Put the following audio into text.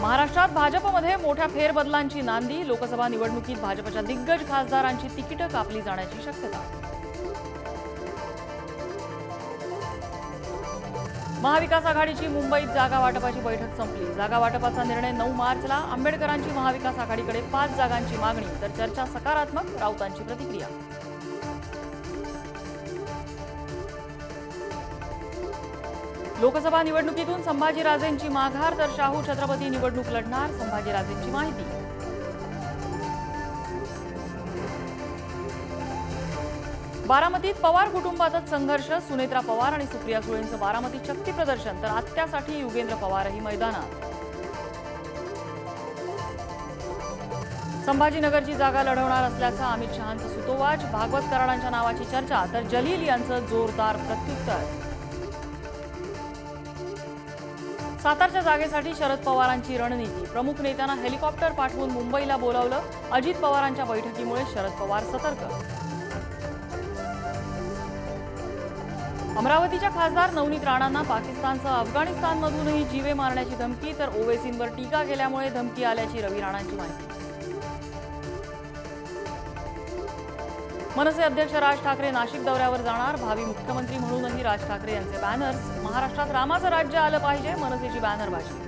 महाराष्ट्रात भाजपमध्ये मोठ्या फेरबदलांची नांदी लोकसभा निवडणुकीत भाजपच्या दिग्गज खासदारांची तिकीटं कापली जाण्याची शक्यता. महाविकास आघाडीची मुंबईत जागा वाटपाची बैठक संपली. जागा वाटपाचा निर्णय नऊ मार्चला आंबेडकरांची महाविकास आघाडीकडे पाच जागांची मागणी तर चर्चा सकारात्मक राऊतांची प्रतिक्रिया. लोकसभा निवडणुकीतून संभाजीराजेंची माघार तर शाहू छत्रपती निवडणूक लढणार संभाजीराजेंची माहिती. बारामतीत पवार कुटुंबातच संघर्ष सुनेत्रा पवार आणि सुप्रिया सुळेंचं बारामतीत शक्ती प्रदर्शन तर आत्यासाठी युगेंद्र पवारही मैदानात. संभाजीनगरची जागा लढवणार असल्याचा अमित शहांचं सुतोवाच भागवत कराडांच्या नावाची चर्चा तर जलील यांचं जोरदार प्रत्युत्तर. सातारच्या जागेसाठी शरद पवारांची रणनीती. प्रमुख नेत्यांना हेलिकॉप्टर पाठवून मुंबईला बोलावलं अजित पवारांच्या बैठकीमुळे शरद पवार सतर्क. अमरावतीच्या खासदार नवनीत राणांना पाकिस्तानसह अफगाणिस्तानमधूनही जीवे मारण्याची धमकी तर ओवेसींवर टीका केल्यामुळे धमकी आल्याची रवी राणांची माहिती. मनसे अध्यक्ष राज ठाकरे नाशिक दौऱ्यावर जाणार. भावी मुख्यमंत्री म्हणूनही राज ठाकरे यांचे बॅनर्स महाराष्ट्रात रामाचं राज्य आलं पाहिजे मनसेची बॅनरबाजी